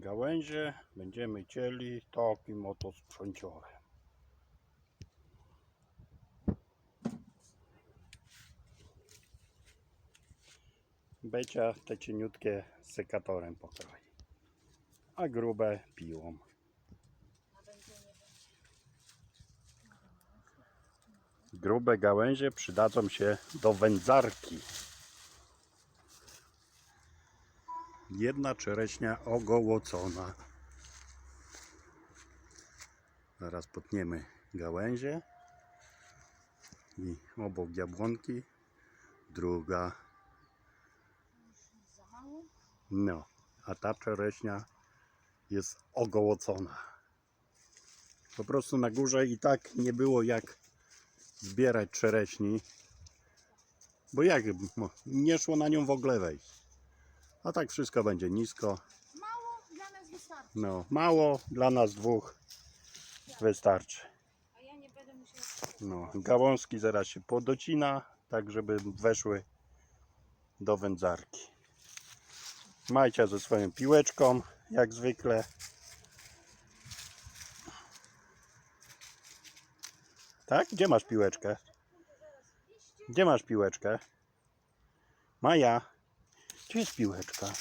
gałęzie będziemy cieli takim oto sprzęciorem. Becia te cieniutkie sekatorem pokroi, a grube piłą. Grube gałęzie przydadzą się do wędzarki. Jedna czereśnia ogołocona. Zaraz potniemy gałęzie. I obok jabłonki druga. No, a ta czereśnia jest ogołocona. Po prostu na górze i tak nie było jak zbierać czereśni. Bo jak nie szło na nią w ogóle wejść. A tak wszystko będzie nisko. Mało dla nas wystarczy. No, mało dla nas dwóch wystarczy. A ja nie będę musiała. No, gałązki zaraz się podocina, tak żeby weszły do wędzarki. Majcia ze swoją piłeczką, jak zwykle. Tak? Gdzie masz piłeczkę? Gdzie masz piłeczkę? Maja, gdzie jest piłeczka?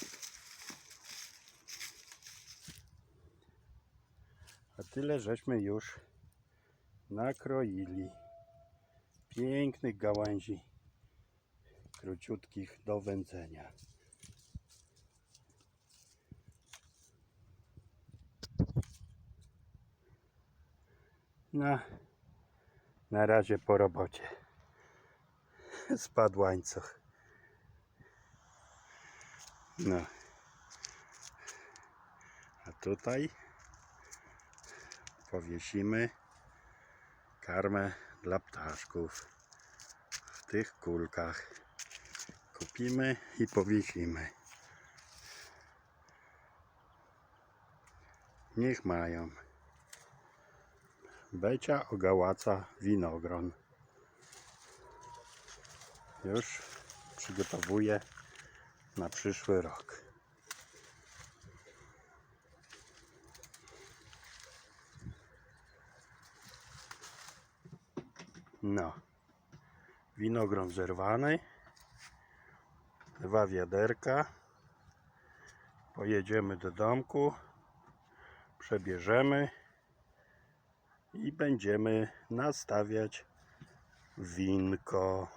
A tyle żeśmy już nakroili pięknych gałęzi króciutkich do wędzenia. No, na razie po robocie. Spadł łańcuch. No. A tutaj powiesimy karmę dla ptaszków w tych kulkach. Kupimy i powiesimy. Niech mają. Becia ogałaca winogron. Już przygotowuje na przyszły rok. No. Winogron zerwany. Dwa wiaderka. Pojedziemy do domku. Przebierzemy. I będziemy nastawiać winko.